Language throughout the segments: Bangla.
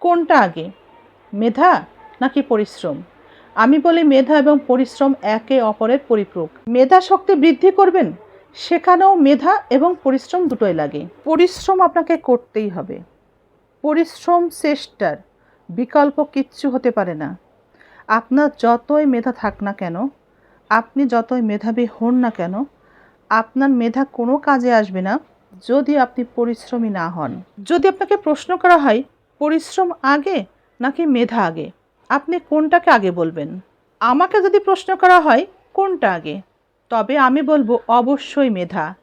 কোনটা আগে? মেধা নাকি পরিশ্রম? আমি বলি মেধা এবং পরিশ্রম একে অপরের পরিপূরক। মেধা শক্তি বৃদ্ধি করবেন? সেখানেও মেধা এবং পরিশ্রম দুটোই লাগে। পরিশ্রম আপনাকে করতেই হবে। পরিশ্রম চেষ্টার বিকল্প কিচ্ছু হতে পারে না। আপনার যতই মেধা থাক না কেন, আপনি যতই মেধাবী হন না কেন, আপনার মেধা কোনো কাজে আসবে না যদি আপনি পরিশ্রমী না হন। যদি আপনাকে প্রশ্ন করা হয় পরিশ্রম আগে নাকি মেধা আগে? আপনি কোনটাকে আগে বলবেন? আমাকে যদি প্রশ্ন করা হয়, কোনটা আগে? তবে আমি বলব অবশ্যই মেধা।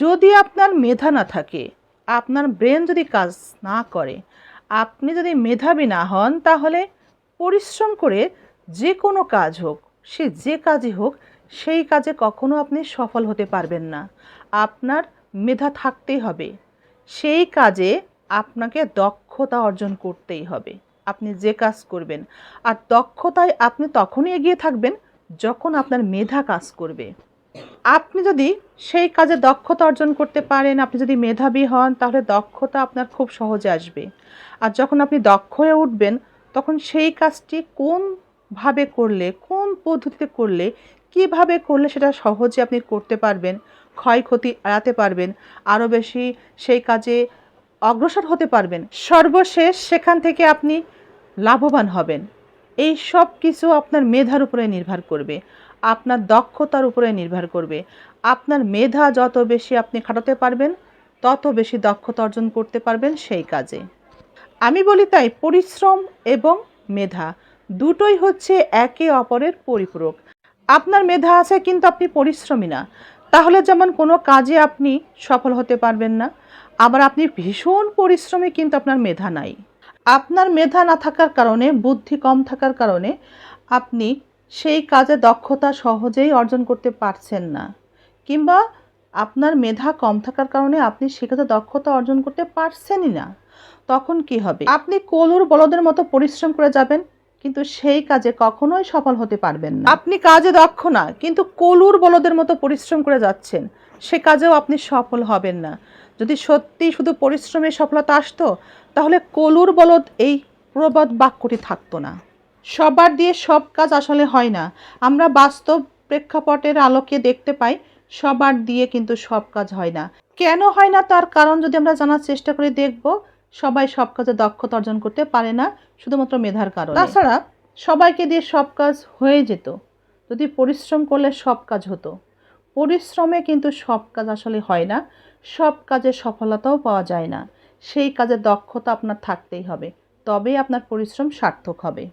যদি আপনার মেধা না থাকে, আপনার ব্রেন যদি কাজ না করে, আপনি যদি মেধাবী না হন, তাহলে পরিশ্রম করে যে কোনো কাজ হোক, সে যে কাজই হোক, সেই কাজে কখনো আপনি সফল হতে পারবেন না। আপনার মেধা থাকতেই হবে। সেই কাজে আপনাকে দক্ষতা অর্জন করতেই হবে। আপনি যে কাজ করবেন, আর দক্ষতায় আপনি তখনই এগিয়ে থাকবেন যখন আপনার মেধা কাজ করবে। আপনি যদি সেই কাজে দক্ষতা অর্জন করতে পারেন, আপনি যদি মেধাবী হন, তাহলে দক্ষতা আপনার খুব সহজে আসবে। আর যখন আপনি দক্ষ হয়ে উঠবেন, তখন সেই কাজটি কোনভাবে করলে, কোন পদ্ধতিতে করলে, কীভাবে করলে সেটা সহজে আপনি করতে পারবেন, ক্ষয়ক্ষতি এড়াতে পারবেন, আরও বেশি সেই কাজে অগ্রসর হতে পারবেন। সর্বশেষ সেখান থেকে আপনি লাভবান হবেন। এই সব কিছু আপনার মেধার উপরে নির্ভর করবে। আপনার দক্ষতার উপরে নির্ভর করবে। আপনার মেধা যত বেশি আপনি খাটাতে পারবেন, তত বেশি দক্ষতা অর্জন করতে পারবেন সেই কাজে। আমি বলি তাই, পরিশ্রম এবং মেধা দুটোই হচ্ছে একে অপরের পরিপূরক। আপনার মেধা আছে কিন্তু আপনি পরিশ্রমী না। তাহলে যেমন কোনো কাজে আপনি সফল হতে পারবেন না, আবার আপনি ভীষণ পরিশ্রমী কিন্তু আপনার মেধা নাই। আপনার মেধা না থাকার কারণে, বুদ্ধি কম থাকার কারণে আপনি সেই কাজে দক্ষতা সহজেই অর্জন করতে পারছেন না। কিংবা আপনার মেধা কম থাকার কারণে আপনি সে কাজে দক্ষতা অর্জন করতে পারছেনই না। তখন কি হবে? আপনি কলুর বলদের মতো পরিশ্রম করে যাবেন কিন্তু সেই কাজে কখনোই সফল হতে পারবেন না। আপনি কাজে দক্ষ না, কিন্তু কলুর বলদের মতো পরিশ্রম করে যাচ্ছেন। সে কাজেও আপনি সফল হবেন না। যদি সত্যি শুধু পরিশ্রমে সফলতা আসতো, তাহলে কলুর বলদ এই প্রবাদ বাক্যটি থাকতো না। সবার দিয়ে সব কাজ আসলে হয় না। আমরা বাস্তব প্রেক্ষাপটের আলোকে দেখতে পাই, সবার দিয়ে কিন্তু সব কাজ হয় না। কেন হয় না তার কারণ যদি আমরা জানার চেষ্টা করে দেখব সবাই সব কাজে দক্ষতা অর্জন করতে পারে না শুধুমাত্র মেধার কারণে। তাছাড়া সবাইকে দিয়ে সব কাজ হয়ে যেত যদি পরিশ্রম করলে সব কাজ হতো। পরিশ্রমে কিন্তু সব কাজ আসলে হয় না সব কাজে সফলতাও পাওয়া যায় না। সেই কাজে দক্ষতা আপনার থাকতেই হবে তবেই আপনার পরিশ্রম সার্থক হবে।